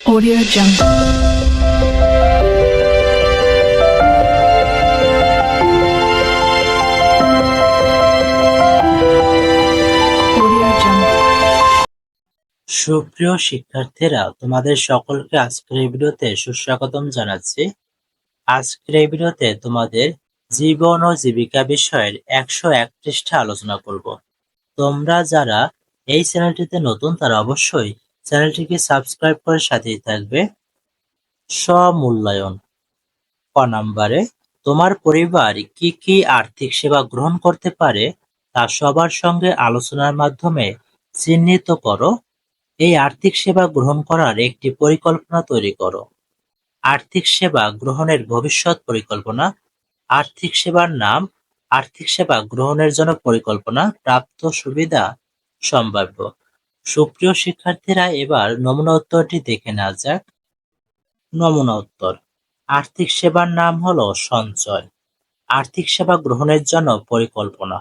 Audio Jungle. সুপ্রিয় শিক্ষার্থীরা, তোমাদের সকলকে আজকের এই ভিডিওতে সুস্বাগতম জানাচ্ছি। আজকের এই ভিডিওতে তোমাদের জীবন ও জীবিকা বিষয়ের একশো এক পৃষ্ঠা আলোচনা করব। তোমরা যারা এই চ্যানেলটিতে নতুন, তারা অবশ্যই চ্যানেলটিকে সাবস্ক্রাইব করে সাথেই থাকবে স্বমূল্যায়ন। ক নম্বরে, তোমার পরিবার কি কি আর্থিক সেবা গ্রহণ করতে পারে তা সবার সঙ্গে আলোচনার মাধ্যমে চিহ্নিত করো। এই আর্থিক সেবা গ্রহণ করার একটি পরিকল্পনা তৈরি করো। আর্থিক সেবা গ্রহণের ভবিষ্যৎ পরিকল্পনা। আর্থিক সেবার নাম, আর্থিক সেবা গ্রহণের জন্য পরিকল্পনা, প্রাপ্ত সুবিধা, সম্ভাব্য। সুপ্রিয় শিক্ষার্থীরা, এবার নমুনা উত্তরটি দেখে নেওয়া যাক। নমুনা উত্তর। আর্থিক সেবার নাম হলো সঞ্চয়। আর্থিক সেবা গ্রহণের জন্য পরিকল্পনা।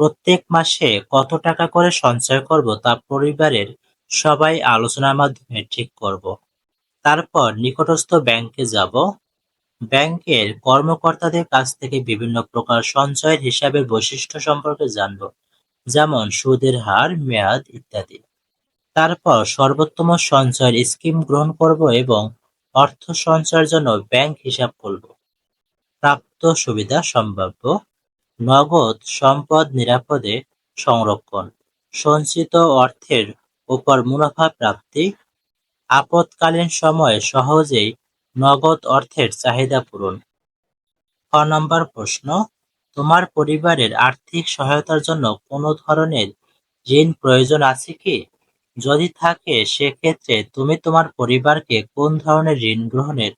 প্রত্যেক মাসে কত টাকা করে সঞ্চয় করব তা পরিবারের সবাই আলোচনার মাধ্যমে ঠিক করব। তারপর নিকটস্থ ব্যাংকে যাব। ব্যাংকের কর্মকর্তাদের কাছ থেকে বিভিন্ন প্রকার সঞ্চয়ের হিসাবের বৈশিষ্ট্য সম্পর্কে জানব। যেমন সুদের হার, মেয়াদ ইত্যাদি। তারপর সর্বোত্তম সঞ্চয়ের স্কিম গ্রহণ করব এবং অর্থ সঞ্চয়ের জন্য ব্যাংক হিসাব খুলব প্রাপ্ত সুবিধা সম্ভাব্য নগদ সম্পদ নিরাপদে সংরক্ষণ, সঞ্চিত অর্থের উপর মুনাফা প্রাপ্তি আপৎকালীন সময়ে সহজেই নগদ অর্থের চাহিদা পূরণ। ক নম্বর প্রশ্ন তোমার পরিবারের আর্থিক সহায়তার জন্য কোনো ধরনের ঋণ প্রয়োজন আছে কি? যদি থাকে, সেক্ষেত্রে তুমি তোমার পরিবারকে কোন ধরনের ঋণ গ্রহণের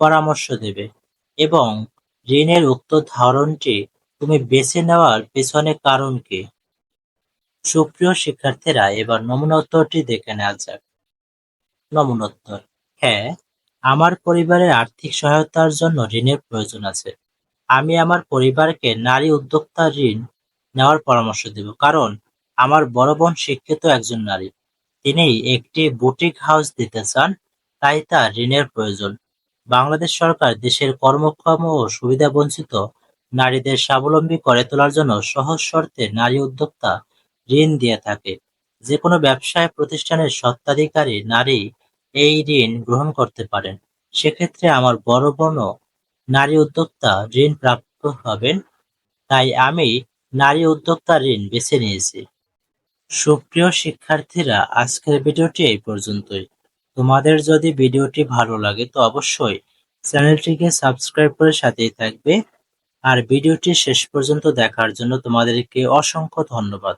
পরামর্শ দেবে? এবং ঋণের উক্ত ধরনটি তুমি বেছে নেওয়ার পেছনে কারণ কি? সুপ্রিয় শিক্ষার্থীরা, এবার নমুনা উত্তরটি দেখে নেওয়া যাক। নমুনা উত্তর হ্যাঁ আমার পরিবারের আর্থিক সহায়তার জন্য ঋণের প্রয়োজন আছে। আমি আমার পরিবারকে নারী উদ্যোক্তা ঋণ নেওয়ার পরামর্শ দেব, কারণ আমার বড় বোন শিক্ষিত একজন নারী। তিনি একটি বুটিক হাউস দিতে চান, তাই তার ঋণের প্রয়োজন। বাংলাদেশ সরকার দেশের কর্মক্ষম ও সুবিধাবঞ্চিত নারীদের স্বাবলম্বী করে তোলার জন্য সহজ শর্তে নারী উদ্যোক্তা ঋণ দিয়ে থাকে। যে কোনো ব্যবসায়, প্রতিষ্ঠানের স্বত্বাধিকারী নারী এই ঋণ গ্রহণ করতে পারেন। সেক্ষেত্রে আমার বড় বোনও নারী উদ্যোক্তা ঋণ প্রাপ্ত হবেন, তাই আমি নারী উদ্যোক্তা ঋণ বেছে নিয়েছি। সুপ্রিয় শিক্ষার্থীরা, আজকের ভিডিওটি এই পর্যন্তই। তোমাদের যদি ভিডিওটি ভালো লাগে, তো অবশ্যই চ্যানেলটিকে সাবস্ক্রাইব করে সাথেই থাকবে। আর ভিডিওটি শেষ পর্যন্ত দেখার জন্য তোমাদেরকে অসংখ্য ধন্যবাদ।